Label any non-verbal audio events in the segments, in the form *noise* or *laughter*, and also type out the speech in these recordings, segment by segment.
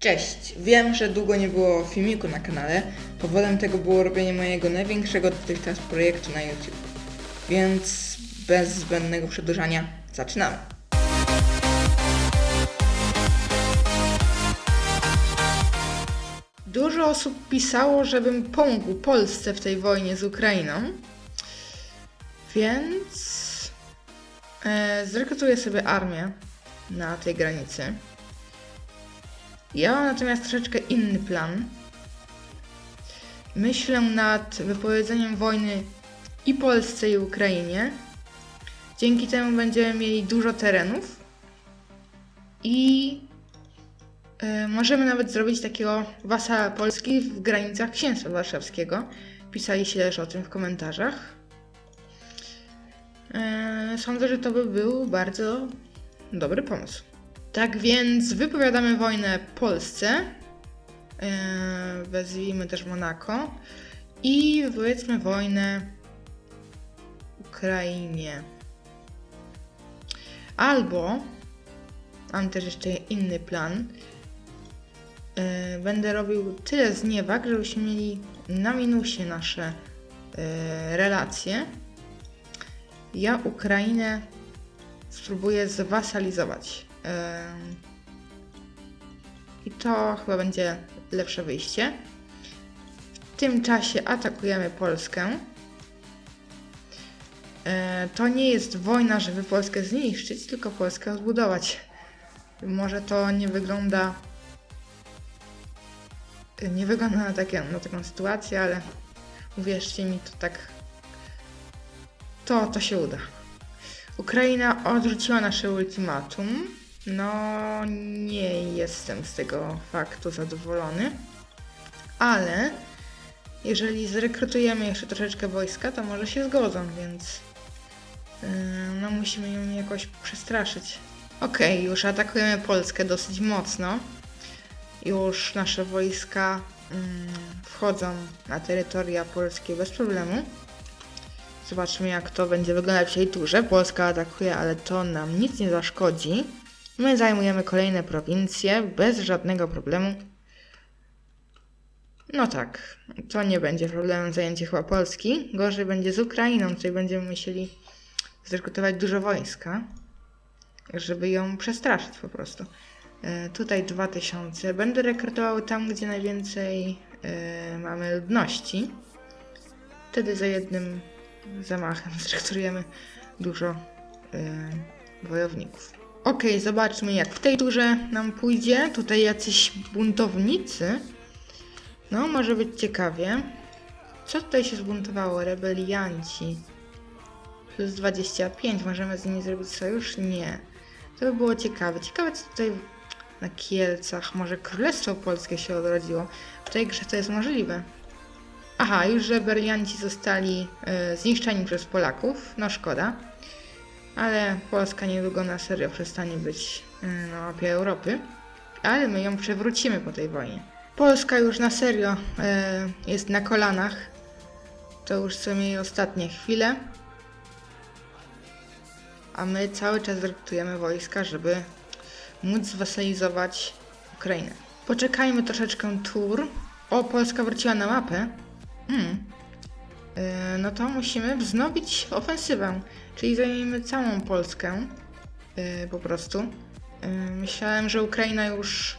Cześć! Wiem, że długo nie było filmiku na kanale. Powodem tego było robienie mojego największego dotychczas projektu na YouTube. Więc bez zbędnego przedłużania zaczynamy. Dużo osób pisało, żebym pomógł Polsce w tej wojnie z Ukrainą. Więc e, zrekrutuję sobie armię na tej granicy. Ja mam natomiast troszeczkę inny plan. Myślę nad wypowiedzeniem wojny i Polsce, i Ukrainie. Dzięki temu będziemy mieli dużo terenów i e, możemy nawet zrobić takiego wasala Polski w granicach Księstwa Warszawskiego. Pisali się też o tym w komentarzach. E, sądzę, że to by był bardzo dobry pomysł. Tak więc wypowiadamy wojnę Polsce. Yy, wezwijmy też Monako. I wypowiedzmy wojnę Ukrainie. Albo mam też jeszcze inny plan. Yy, będę robił tyle zniewag, żebyśmy mieli na minusie nasze yy, relacje. Ja Ukrainę spróbuję zwasalizować. I to chyba będzie lepsze wyjście. W tym czasie atakujemy Polskę. E, To nie jest wojna, żeby Polskę zniszczyć, tylko Polskę odbudować. Może to nie wygląda. Nie wygląda na, takie, na taką sytuację, ale uwierzcie mi, to tak. To, to się uda. Ukraina odrzuciła nasze ultimatum. No, nie jestem z tego faktu zadowolony. Ale jeżeli zrekrutujemy jeszcze troszeczkę wojska, to może się zgodzą, więc yy, no musimy ją jakoś przestraszyć. Okej, już atakujemy Polskę dosyć mocno. Już nasze wojska mm, wchodzą na terytoria polskie bez problemu. Zobaczmy, jak to będzie wyglądać w tej turze. Polska atakuje, ale to nam nic nie zaszkodzi. My zajmujemy kolejne prowincje bez żadnego problemu. No tak, to nie będzie problemem zajęcie chyba Polski. Gorzej będzie z Ukrainą, tutaj będziemy musieli zrekrutować dużo wojska, żeby ją przestraszyć po prostu. E, tutaj 2000. Będę rekrutował tam, gdzie najwięcej e, mamy ludności. Wtedy za jednym zamachem *laughs* zrektorujemy dużo y, wojowników. Okej, zobaczmy jak w tej turze nam pójdzie. Tutaj jacyś buntownicy. No, może być ciekawie. Co tutaj się zbuntowało? Rebelianci. Plus 25. Możemy z nimi zrobić sojusz? Nie. To by było ciekawe. Ciekawe co tutaj na Kielcach. Może Królestwo Polskie się odrodziło. W tej grze to jest możliwe. Aha, już rebelianci zostali e, zniszczeni przez Polaków. No szkoda. Ale Polska niedługo na serio przestanie być e, na mapie Europy. Ale my ją przewrócimy po tej wojnie. Polska już na serio e, jest na kolanach. To już są jej ostatnie chwile. A my cały czas rekrutujemy wojska, żeby móc zwasalizować Ukrainę. Poczekajmy troszeczkę tur. O, Polska wróciła na mapę. Hmm. Yy, no to musimy wznowić ofensywę, czyli zajmiemy całą Polskę. Yy, po prostu. Yy, myślałem, że Ukraina już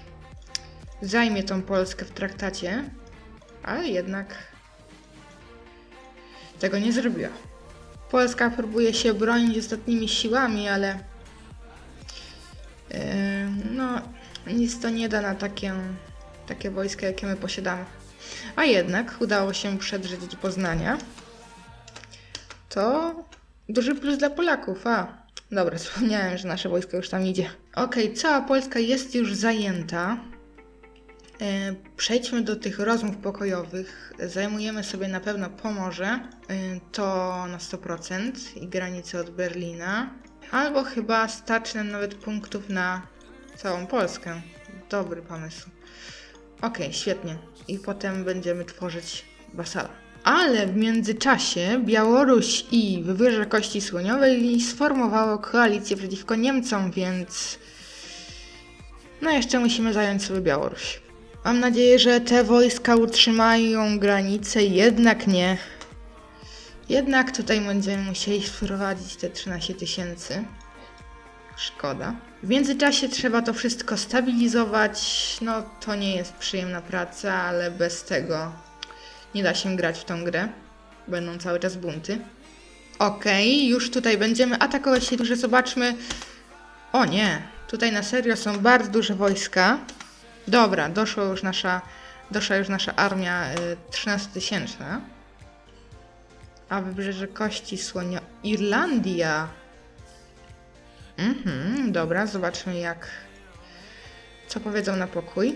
zajmie tą Polskę w traktacie, ale jednak tego nie zrobiła. Polska próbuje się bronić ostatnimi siłami, ale no nic to nie da na takie, takie wojska, jakie my posiadamy. A jednak udało się przedrzeć do Poznania. To duży plus dla Polaków. A, dobra, wspomniałem, że nasze wojsko już tam idzie. Okej, cała Polska jest już zajęta. E, Przejdźmy do tych rozmów pokojowych. Zajmujemy sobie na pewno Pomorze, e, to na 100% i granice od Berlina. Albo chyba starczy nam nawet punktów na całą Polskę. Dobry pomysł. Okej, świetnie. I potem będziemy tworzyć wasala. Ale w międzyczasie Białoruś i Wybrzeże Kości Słoniowej sformowało koalicję przeciwko Niemcom, więc No jeszcze musimy zająć sobie Białoruś. Mam nadzieję, że te wojska utrzymają granicę, jednak nie. Jednak tutaj będziemy musieli wprowadzić te 13 tysięcy. Szkoda. W międzyczasie trzeba to wszystko stabilizować. No to nie jest przyjemna praca, ale bez tego nie da się grać w tą grę. Będą cały czas bunty. Okej, już tutaj będziemy atakować się duże. Zobaczmy. O nie, tutaj na serio są bardzo duże wojska. Dobra, doszła już nasza, doszła już nasza armia y, 13-tysięczna. A wybrzeże Kości Słonia. Irlandia. Mhm, dobra, zobaczmy jak. Co powiedzą na pokój.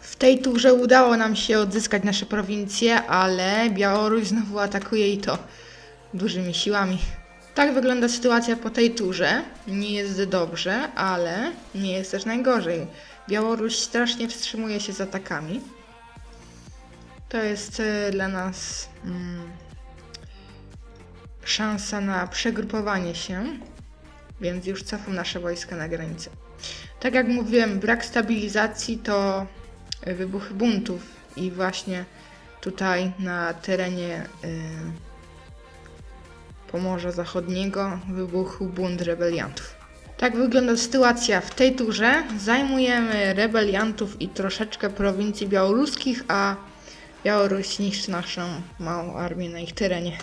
W tej turze udało nam się odzyskać nasze prowincje, ale Białoruś znowu atakuje i to dużymi siłami. Tak wygląda sytuacja po tej turze. Nie jest dobrze, ale nie jest też najgorzej. Białoruś strasznie wstrzymuje się z atakami. To jest e, dla nas mm, szansa na przegrupowanie się, więc już cofam nasze wojska na granicę. Tak jak mówiłem, brak stabilizacji to wybuchy buntów i właśnie tutaj na terenie y, Pomorza Zachodniego wybuchł bunt rebeliantów. Tak wygląda sytuacja w tej turze. Zajmujemy rebeliantów i troszeczkę prowincji białoruskich, a Białoruś niszczy naszą małą armię na ich terenie.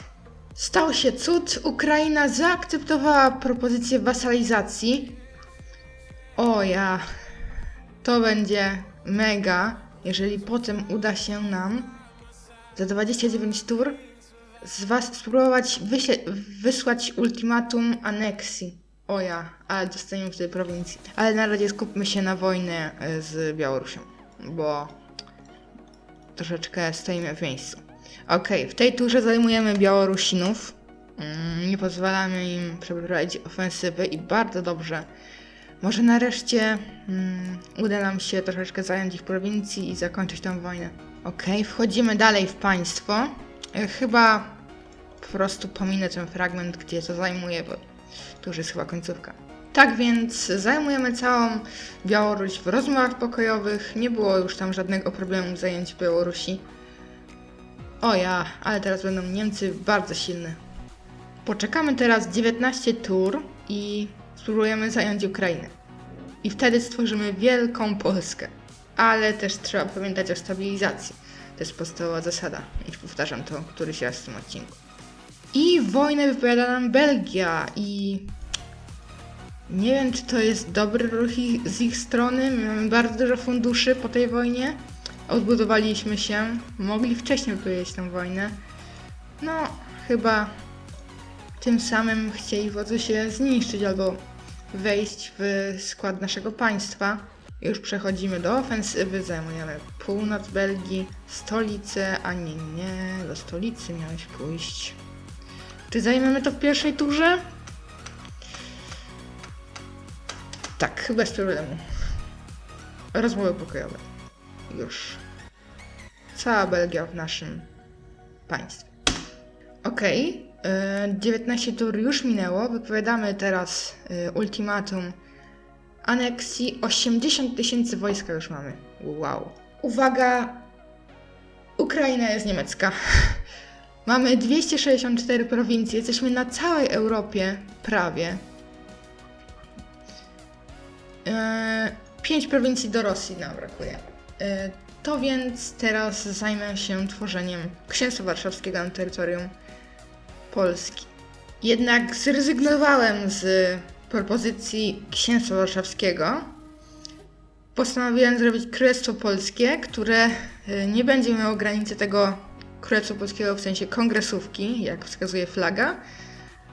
Stał się cud. Ukraina zaakceptowała propozycję wasalizacji. O ja, to będzie mega, jeżeli potem uda się nam za 29 tur z was spróbować wysłać ultimatum aneksji. O ja, ale dostaniemy wtedy prowincji. Ale na razie skupmy się na wojnie e, z Białorusią, bo troszeczkę stoimy w miejscu. Okej, w tej turze zajmujemy Białorusinów. Mm, Nie pozwalamy im przeprowadzić ofensywy i bardzo dobrze. Może nareszcie mm, uda nam się troszeczkę zająć ich prowincji i zakończyć tę wojnę. Okej, wchodzimy dalej w państwo. E, Chyba po prostu pominę ten fragment, gdzie to zajmuje, bo to już jest chyba końcówka. Tak więc zajmujemy całą Białoruś w rozmowach pokojowych. Nie było już tam żadnego problemu zajęć Białorusi. O ja, ale teraz będą Niemcy bardzo silne. Poczekamy teraz 19 tur i spróbujemy zająć Ukrainę. I wtedy stworzymy wielką Polskę. Ale też trzeba pamiętać o stabilizacji. To jest podstawowa zasada. Już powtarzam to któryś raz w tym odcinku. I wojnę wypowiada nam Belgia i nie wiem, czy to jest dobry ruch z ich strony. My mamy bardzo dużo funduszy po tej wojnie. Odbudowaliśmy się. Mogli wcześniej wypowiedzieć tę wojnę. No, chyba tym samym chcieli wodzy się zniszczyć albo wejść w skład naszego państwa. Już przechodzimy do ofensywy, zajmujemy północ Belgii, stolicę, a nie, nie, do stolicy miałeś pójść. Czy zajmiemy to w pierwszej turze? Tak, bez problemu. Rozmowy pokojowe. Już. Cała Belgia w naszym państwie. E, 19 tur już minęło. Wypowiadamy teraz e, ultimatum aneksji. 80 tysięcy wojska już mamy. Wow. Uwaga! Ukraina jest niemiecka. *laughs* Mamy 264 prowincje, jesteśmy na całej Europie prawie. Eee, Pięć prowincji do Rosji nam brakuje. Eee, To więc teraz zajmę się tworzeniem księstwa warszawskiego na terytorium Polski. Jednak zrezygnowałem z propozycji księstwa warszawskiego. Postanowiłem zrobić królestwo polskie, które e, nie będzie miało granicy tego królestwa polskiego w sensie kongresówki, jak wskazuje flaga,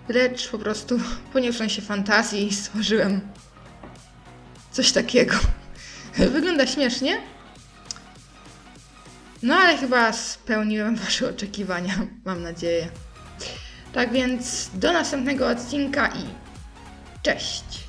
lecz po prostu *laughs* poniosłem się fantazji i stworzyłem coś takiego. *laughs* Wygląda śmiesznie, no ale chyba spełniłem Wasze oczekiwania, mam nadzieję. Tak więc do następnego odcinka i cześć!